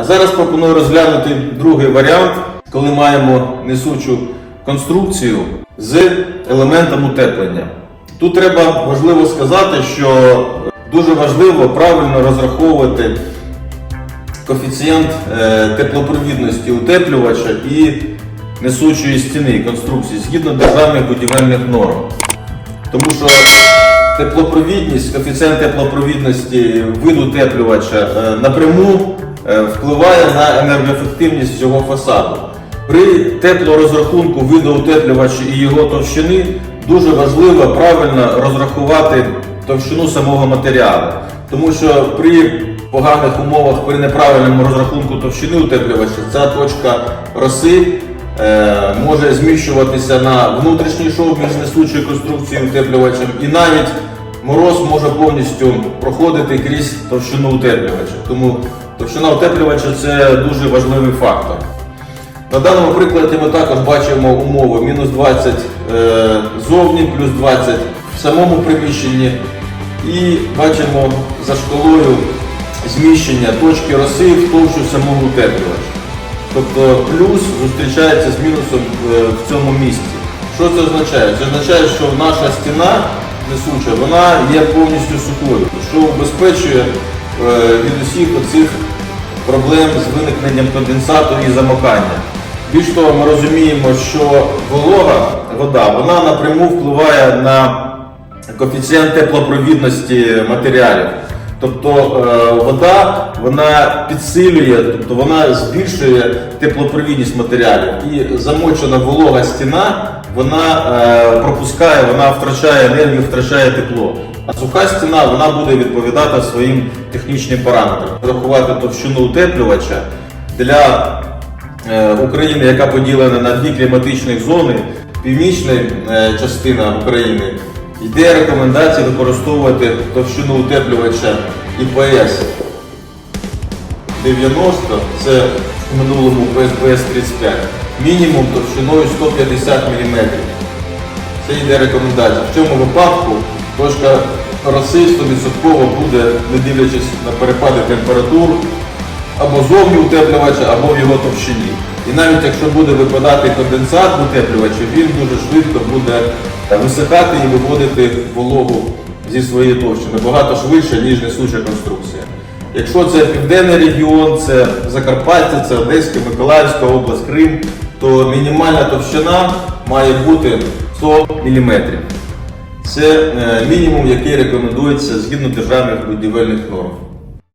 А зараз пропоную розглянути другий варіант, коли маємо несучу конструкцію з елементом утеплення. Тут треба важливо сказати, що дуже важливо правильно розраховувати коефіцієнт е, теплопровідності утеплювача і несучої стіни конструкції згідно державних будівельних норм. Тому що теплопровідність, коефіцієнт теплопровідності виду утеплювача е, напряму впливає на енергоефективність цього фасаду. При теплорозрахунку виду утеплювача і його товщини дуже важливо правильно розрахувати товщину самого матеріалу. Тому що при поганих умовах, при неправильному розрахунку товщини утеплювача, ця точка роси е, може зміщуватися на внутрішній шов між несучою конструкцією утеплювачем, і навіть мороз може повністю проходити крізь товщину утеплювача. Тому товщина утеплювача це дуже важливий фактор. На даному прикладі ми також бачимо умови мінус 20 е, зовні, плюс 20 в самому приміщенні. І бачимо за шкалою зміщення точки роси в товщу самого утеплювача. Тобто плюс зустрічається з мінусом е, в цьому місці. Що це означає? Це означає, що наша стіна несуча, вона є повністю сухою, що убезпечує від усіх оцих проблем з виникненням конденсату і замокання. Більш того, ми розуміємо, що волога вода вона напряму впливає на коефіцієнт теплопровідності матеріалів. Тобто е, вода вона підсилює, тобто вона збільшує теплопровідність матеріалів. І замочена волога стіна вона е, пропускає, вона втрачає енергію, втрачає тепло. А суха стіна вона буде відповідати своїм технічним параметрам. Рахувати товщину утеплювача для е, України, яка поділена на дві кліматичні зони, північна е, частина України, йде рекомендація використовувати товщину утеплювача ІПС 90, це в минулому ПСБС 35, мінімум товщиною 150 мм. Це йде рекомендація. В цьому випадку точка роси 100% буде, не дивлячись на перепади температур, або зовні утеплювача, або в його товщині. І навіть якщо буде випадати конденсат в утеплювачі, він дуже швидко буде висихати і виводити вологу зі своєї товщини набагато швидше, ніж несуча конструкція. Якщо це південний регіон, це Закарпаття, це Одеська, Миколаївська область, Крим, то мінімальна товщина має бути 100 мм. Це е, мінімум, який рекомендується згідно державних будівельних норм.